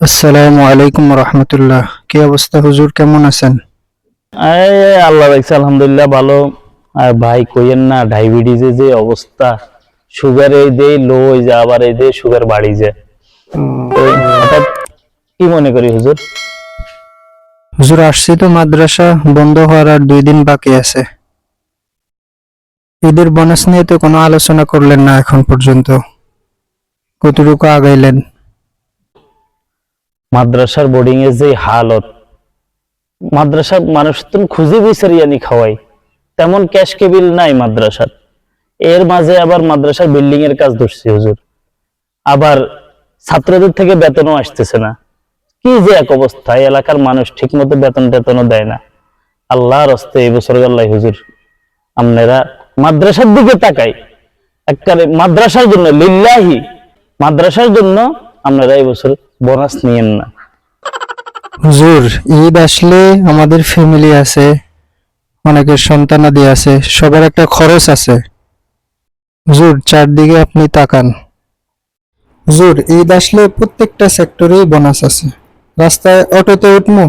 আসসালামু আলাইকুম রহমতুল্লাহ। কি অবস্থা হুজুর কেমন আছেন? এই আল্লাহ রাখছে আলহামদুলিল্লাহ ভালো। আর ভাই কইেন না ডায়াবেটিসের যে অবস্থা সুগার এই দে লো হয়ে যায় আবার এই দে সুগার বাড়ি যায়। হঠাৎ কি মনে করি হুজুর? হুজুর আসছি তো মাদ্রাসা বন্ধ হওয়ার আর দুই দিন বাকি আছে। ঈদের বোনাস নিয়ে তো কোনো আলোচনা করলেন না এখন পর্যন্ত। কতটুকু আগাইলেন? মাদ্রাসার বোর্ডিং এর যে হালত, মাদ্রাসার মানুষ তো খুঁজে বিচারিয়ানি খাওয়াই তেমন ক্যাশ কেবিল নাই মাদ্রাসার। এর মাঝে আবার মাদ্রাসার বিল্ডিং এর কাজ ধরছি হুজুর। আবার ছাত্রদের থেকে বেতনও আসতেছে না। কি যে এক অবস্থা এলাকার মানুষ ঠিক মতো বেতন টেতনও দেয় না। আল্লাহর হস্তে এই বছর আল্লাহ হুজুর, আপনারা মাদ্রাসার দিকে তাকাই। একবারে মাদ্রাসার জন্য, লিল্লাহি, মাদ্রাসার জন্য আপনারা এই বছর বোনাস নিয়েন না। হুজুর, ঈদ আসলে আমাদের ফ্যামিলি আছে, অনেকের সন্তানাদি আছে, সবার একটা খরচ আছে। হুজুর, চারদিকে আপনি তাকান। হুজুর, ঈদ আসলে প্রত্যেকটা সেক্টরেই বোনাস আছে। রাস্তায় অটোতে উঠবো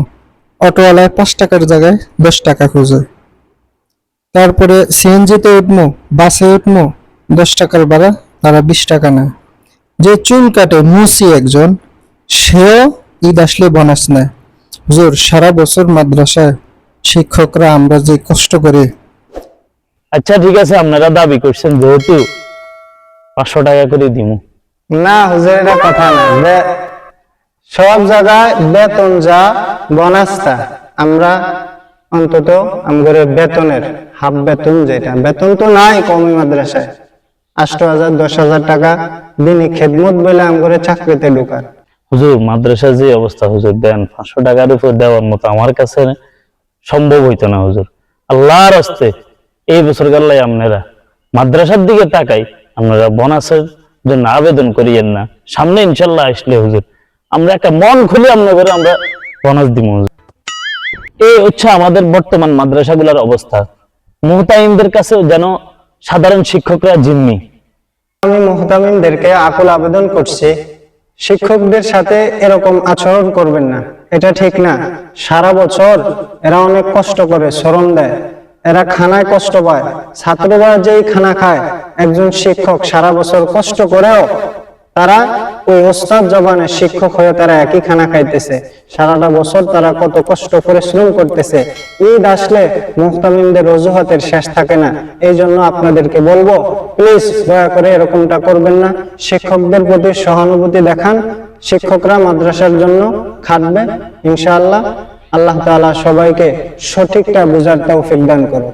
অটোওয়ালায় পাঁচ টাকার জায়গায় দশ টাকা খুঁজে। তারপরে সিএনজিতে উঠবো বাসে উঠবো দশ টাকার ভাড়া, তারা বিশ টাকা নেয়। যে চুল কাটে মুসি একজন সেও ঈদ আসলে বোনাস নেয় হুজুর সারা বছর মাদ্রাসায় শিক্ষকরা আমরা যে কষ্ট করি। আচ্ছা ঠিক আছে আপনারা দাবি করছেন যেহেতু পাঁচশো টাকা করে দিমু। না হুজুর এটা কথা না। সব জায়গায় বেতন যা বোনাস তা। আমরা অন্তত আমাদের বেতনের হাফ বেতন যেটা। বেতন তো নাই কমই মাদ্রাসায়। আষ্ট হাজার দশ হাজার টাকা দিনে খেদমত বলে আমাদের চাকরিতে ঢোকার। হুজুর যে অবস্থা হুজুর, দেন পাঁচশো টাকার উপর দেওয়ার মতো আমার কাছে সম্ভব হইতো না হুজুর। আল্লাহর এই বছর আপনারা মাদ্রাসার দিকে তাকাই, আপনারা বোনাসের জন্য আবেদন করিয়েন না। সামনে ইনশাল্লাহ আসলে হুজুর, আমরা একটা মন খুলে আপনাদের আমরা বোনাস দিব হুজুর। এই হচ্ছে আমাদের বর্তমান মাদ্রাসাগুলোর অবস্থা। মুহতাইমদের কাছে যেন সাধারণ শিক্ষকরা জিম্মি। আমি মোহতামিমদেরকে আকুল আবেদন করছি। শিক্ষকদের সাথে এরকম আচরণ করবেন না। এটা ঠিক না। সারা বছর এরা অনেক কষ্ট করে, শ্রম দেয়। এরা খানায় কষ্ট পায়। ছাত্ররা যেই খানা খায়, একজন শিক্ষক সারা বছর কষ্ট করেও তারা ওই ওস্তাদ জবানের শিক্ষক হয়ে তারা একই খানা খাইতেছে। সারাটা বছর তারা কত কষ্ট পরিশ্রম করতেছে। ঈদ আসলে মুহতামিমদের অজুহাতের শেষ থাকে না। এই জন্য আপনাদেরকে বলব প্লিজ দয়া করে এরকমটা করবেন না। শিক্ষকদের প্রতি সহানুভূতি দেখান। শিক্ষকরা মাদ্রাসার জন্য খাটবে, ইনশাআল্লাহ। আল্লাহ তাআলা সবাইকে সঠিকটা বোঝার তৌফিক দান করুন